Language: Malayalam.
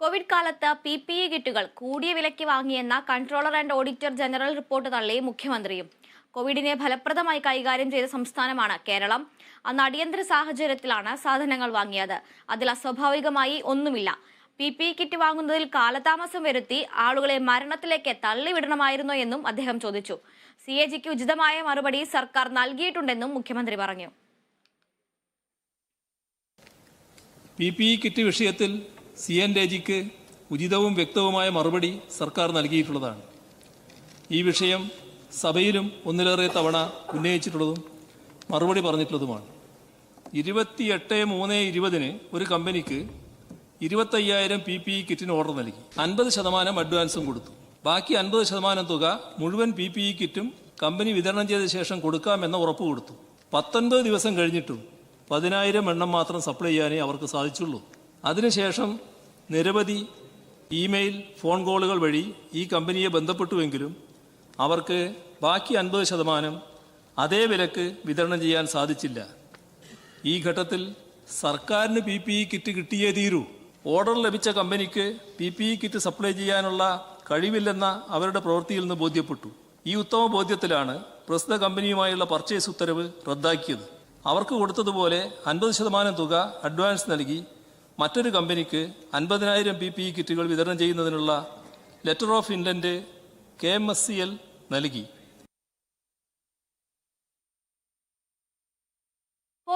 കോവിഡ് കാലത്ത് പി പി ഇ കിറ്റുകൾ കൂടിയ വിലയ്ക്ക് വാങ്ങിയെന്ന controller and auditor general report തള്ളി മുഖ്യമന്ത്രിയും. കോവിഡിനെ ഫലപ്രദമായി കൈകാര്യം ചെയ്ത സംസ്ഥാനമാണ് കേരളം. അന്ന് അടിയന്തര സാഹചര്യത്തിലാണ് സാധനങ്ങൾ വാങ്ങിയത്. അതിൽ അസ്വാഭാവികമായി ഒന്നുമില്ല. പി പി ഇ കിറ്റ് വാങ്ങുന്നതിൽ കാലതാമസം വരുത്തി ആളുകളെ മരണത്തിലേക്ക് തള്ളിവിടണമായിരുന്നോ എന്നും അദ്ദേഹം ചോദിച്ചു. സി എ ജിക്ക് ഉചിതമായ മറുപടി സർക്കാർ നൽകിയിട്ടുണ്ടെന്നും മുഖ്യമന്ത്രി പറഞ്ഞു. പി പി ഇ കിറ്റ് വിഷയത്തിൽ സി എൻ രജിക്ക് ഉചിതവും വ്യക്തവുമായ മറുപടി സർക്കാർ നൽകിയിട്ടുള്ളതാണ്. ഈ വിഷയം സഭയിലും ഒന്നിലേറെ തവണ ഉന്നയിച്ചിട്ടുള്ളതും മറുപടി പറഞ്ഞിട്ടുള്ളതുമാണ്. ഇരുപത്തിയെട്ട് മൂന്ന് ഇരുപതിന് ഒരു കമ്പനിക്ക് ഇരുപത്തയ്യായിരം പി പി ഇ കിറ്റിന് ഓർഡർ നൽകി. അൻപത് ശതമാനം അഡ്വാൻസും കൊടുത്തു. ബാക്കി അൻപത് ശതമാനം തുക മുഴുവൻ പി പി ഇ കിറ്റും കമ്പനി വിതരണം ചെയ്ത ശേഷം കൊടുക്കാമെന്ന ഉറപ്പ് കൊടുത്തു. പത്തൊൻപത് ദിവസം കഴിഞ്ഞിട്ടും പതിനായിരം എണ്ണം മാത്രം സപ്ലൈ ചെയ്യാനേ അവർക്ക് സാധിച്ചുള്ളൂ. അതിനുശേഷം നിരവധി ഇമെയിൽ ഫോൺ കോളുകൾ വഴി ഈ കമ്പനിയെ ബന്ധപ്പെട്ടുവെങ്കിലും അവർക്ക് ബാക്കി അൻപത് ശതമാനം അതേ വിലക്ക് വിതരണം ചെയ്യാൻ സാധിച്ചില്ല. ഈ ഘട്ടത്തിൽ സർക്കാരിന് പി പി ഇ കിറ്റ് കിട്ടിയേ തീരൂ. ഓർഡർ ലഭിച്ച കമ്പനിക്ക് P P E kit supply ചെയ്യാനുള്ള കഴിവില്ലെന്ന അവരുടെ പ്രവൃത്തിയിൽ നിന്ന് ബോധ്യപ്പെട്ടു. ഈ ഉത്തമ ബോധ്യത്തിലാണ് പ്രസ്തുത കമ്പനിയുമായുള്ള പർച്ചേസ് ഉത്തരവ് റദ്ദാക്കിയത്. അവർക്ക് കൊടുത്തതുപോലെ അൻപത് ശതമാനം തുക അഡ്വാൻസ് നൽകി മറ്റൊരു കമ്പനിക്ക് അൻപതിനായിരം പി പി ഇ കിറ്റുകൾ വിതരണം ചെയ്യുന്നതിനുള്ള letter of intent K M S C L നൽകി.